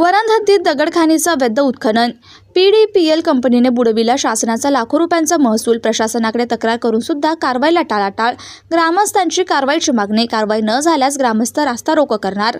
वरांध हद्दीत दगडखानीचं अवैध उत्खनन पीडीपीएल कंपनीने बुडविला शासनाचा लाखो रुपयांचा महसूल. प्रशासनाकडे तक्रार करून सुद्धा कारवाईला टाळाटाळ. ग्रामस्थांची कारवाईची मागणी कारवाई न झाल्यास ग्रामस्थ रास्ता रोको करणार.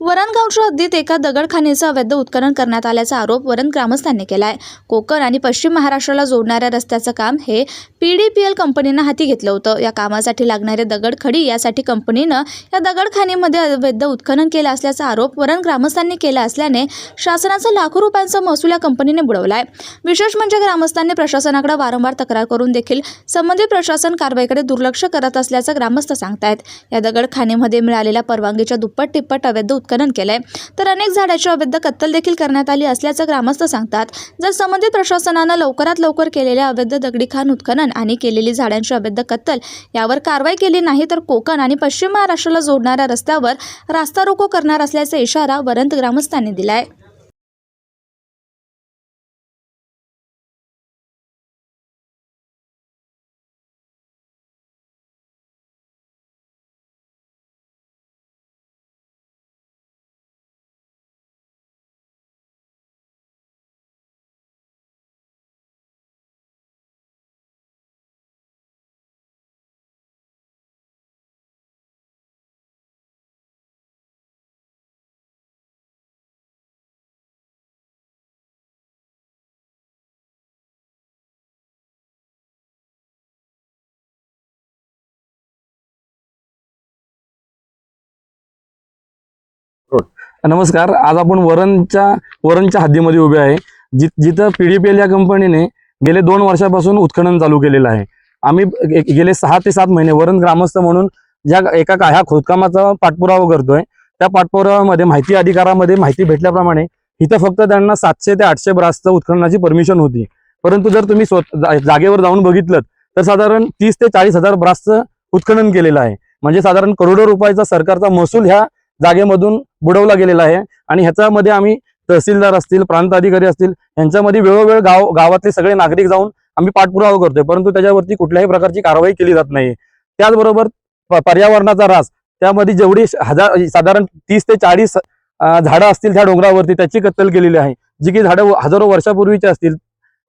वरणगावच्या हद्दीत एका दगडखानीचं अवैध उत्खनन करण्यात आल्याचा आरोप वरण ग्रामस्थांनी केलाय. कोकण आणि पश्चिम महाराष्ट्राला जोडणाऱ्या रस्त्याचं काम हे पीडीपीएल कंपनीनं हाती घेतलं होतं. या कामासाठी लागणारे दगड खडी यासाठी कंपनीनं या दगडखानीमध्ये अवैध उत्खनन केलं असल्याचा आरोप वरण ग्रामस्थांनी केला असल्याने शासनाचा लाखो रुपयांचा महसूल या कंपनीने बुडवलाय विशेष म्हणजे ग्रामस्थांनी प्रशासनाकडे वारंवार तक्रार करून देखील संबंधित प्रशासन कारवाईकडे दुर्लक्ष करत असल्याचं ग्रामस्थ सांगतायत. या दगडखानेमध्ये मिळालेल्या परवानगीच्या दुप्पट तिप्पट अवैध उत्खनन केलंय. तर अनेक झाडाची अवैध कत्तल देखील करण्यात आली असल्याचं ग्रामस्थ सांगतात. जर संबंधित प्रशासनानं लवकरात लवकर केलेल्या अवैध दगडी खाण उत्खनन आणि केलेली झाडांची अवैध कत्तल यावर कारवाई केली नाही तर कोकण आणि पश्चिम महाराष्ट्राला जोडणाऱ्या रस्त्यावर रास्ता रोको करणार असल्याचा इशारा वरंत ग्रामस्थांनी दिलाय. नमस्कार आज आपण वरणच्या वरणच्या हद्दीमध्ये उभे आहे. जि जिथं पी डी पी एल या कंपनीने गेले दोन वर्षापासून उत्खनन चालू केलेलं आहे. आम्ही गेले सहा ते सात महिने वरण ग्रामस्थ म्हणून ज्या एका का- ह्या खोदकामाचा पाठपुरावा करतोय त्या पाठपुराव्यामध्ये माहिती अधिकारामध्ये माहिती भेटल्याप्रमाणे इथं फक्त त्यांना सातशे ते आठशे ब्रासचं उत्खननाची परमिशन होती. परंतु जर तुम्ही स्वतः जा- जागेवर जाऊन बघितलं तर साधारण तीस ते चाळीस हजार ब्रासचं उत्खनन केलेलं आहे. म्हणजे साधारण करोडो रुपयाचा सरकारचा महसूल ह्या जागेमधून बुडवला गेलेला आहे. आणि ह्याच्यामध्ये आम्ही तहसीलदार असतील प्रांत अधिकारी असतील यांच्यामध्ये वेळोवेळ गाव गावातले सगळे नागरिक जाऊन आम्ही पाठपुरावा करतोय. परंतु त्याच्यावरती कुठल्याही प्रकारची कारवाई केली जात नाही. त्याचबरोबर प- पर्यावरणाचा रास. त्यामध्ये जेवढी हजार साधारण तीस ते चाळीस झाडं असतील त्या डोंगरावरती त्याची कत्तल केलेली आहे. जी की झाडं हजारो वर्षापूर्वीची असतील.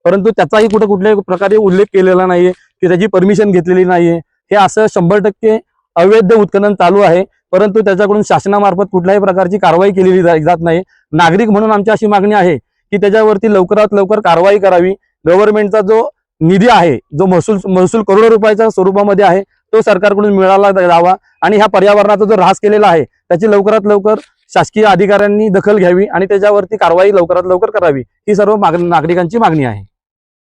परंतु त्याचाही कुठं कुठल्याही प्रकारे उल्लेख केलेला नाहीये की त्याची परमिशन घेतलेली नाहीये. हे असं शंभर टक्के अवैध उत्खनन चालू आहे. परंतु त्याच्याकडून शासनामार्फत कुठल्याही प्रकारची कारवाई केलेली जात नाही. नागरिक म्हणून आमची अशी मागणी आहे की त्याच्यावरती लवकरात लवकर कारवाई करावी. गव्हर्नमेंटचा जो निधी आहे जो महसूल महसूल करोडो रुपयाच्या स्वरूपामध्ये आहे तो सरकारकडून मिळाला जावा आणि ह्या पर्यावरणाचा जो ऱ्हास केलेला आहे त्याची लवकरात लवकर शासकीय अधिकाऱ्यांनी दखल घ्यावी आणि त्याच्यावरती कारवाई लवकरात लवकर करावी. ही सर्व माग- नागरिकांची मागणी आहे.